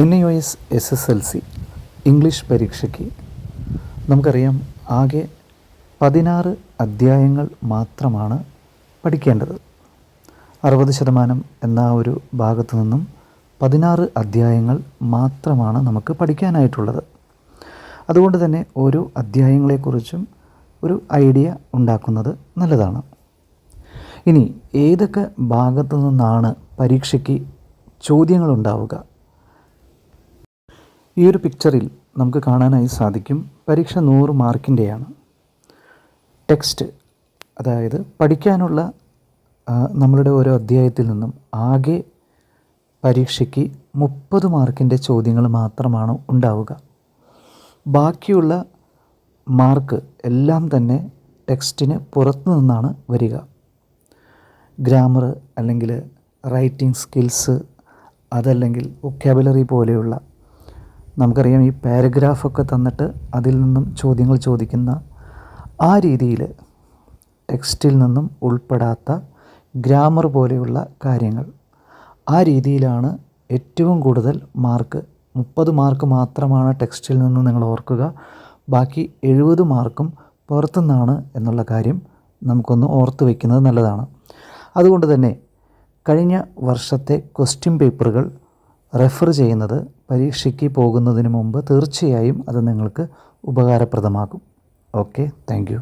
N O S S S L C English പരീക്ഷയ്ക്ക് നമുക്കറിയാം ആകെ പതിനാറ് അധ്യായങ്ങൾ മാത്രമാണ് പഠിക്കേണ്ടത്. അറുപത് ശതമാനം എന്ന ഒരു ഭാഗത്തു നിന്നും പതിനാറ് അധ്യായങ്ങൾ മാത്രമാണ് നമുക്ക് പഠിക്കാനായിട്ടുള്ളത്. അതുകൊണ്ട് തന്നെ ഓരോ അധ്യായങ്ങളെക്കുറിച്ചും ഒരു ഐഡിയ ഉണ്ടാക്കുന്നത് നല്ലതാണ്. ഇനി ഏതൊക്കെ ഭാഗത്തു നിന്നാണ് പരീക്ഷയ്ക്ക് ചോദ്യങ്ങൾ ഉണ്ടാവുക ഈ ഒരു പിക്ചറിൽ നമുക്ക് കാണാനായി സാധിക്കും പരീക്ഷ നൂറ് മാർക്കിന്റെയാണ്. ടെക്സ്റ്റ് അതായത് പഠിക്കാനുള്ള നമ്മളുടെ ഓരോ അധ്യായത്തിൽ നിന്നും ആകെ പരീക്ഷയ്ക്ക് മുപ്പത് മാർക്കിന്റെ ചോദ്യങ്ങൾ മാത്രമാണ് ഉണ്ടാവുക. ബാക്കിയുള്ള മാർക്ക് എല്ലാം തന്നെ ടെക്സ്റ്റിന് പുറത്തു നിന്നാണ് വരിക. ഗ്രാമർ അല്ലെങ്കിൽ റൈറ്റിംഗ് സ്കിൽസ് അതല്ലെങ്കിൽ വൊക്കാബുലറി പോലെയുള്ള നമുക്കറിയാം ഈ പാരഗ്രാഫൊക്കെ തന്നിട്ട് അതിൽ നിന്നും ചോദ്യങ്ങൾ ചോദിക്കുന്ന ആ രീതിയിൽ ടെക്സ്റ്റിൽ നിന്നും ഉൾപ്പെടാത്ത ഗ്രാമർ പോലെയുള്ള കാര്യങ്ങൾ. ആ രീതിയിലാണ് ഏറ്റവും കൂടുതൽ മാർക്ക് മുപ്പത് മാർക്ക് മാത്രമാണ് ടെക്സ്റ്റിൽ നിന്നും നിങ്ങൾ ഓർക്കുക. ബാക്കി എഴുപത് മാർക്കും പുറത്തുനിന്നാണ് എന്നുള്ള കാര്യം നമുക്കൊന്ന് ഓർത്ത് വയ്ക്കുന്നത് നല്ലതാണ്. അതുകൊണ്ട് തന്നെ കഴിഞ്ഞ വർഷത്തെ ക്വസ്റ്റ്യൻ പേപ്പറുകൾ റെഫർ ചെയ്യുന്നത് പരീക്ഷയ്ക്ക് പോകുന്നതിന് മുമ്പ് തീർച്ചയായും അത് നിങ്ങൾക്ക് ഉപകാരപ്രദമാകും. Okay thank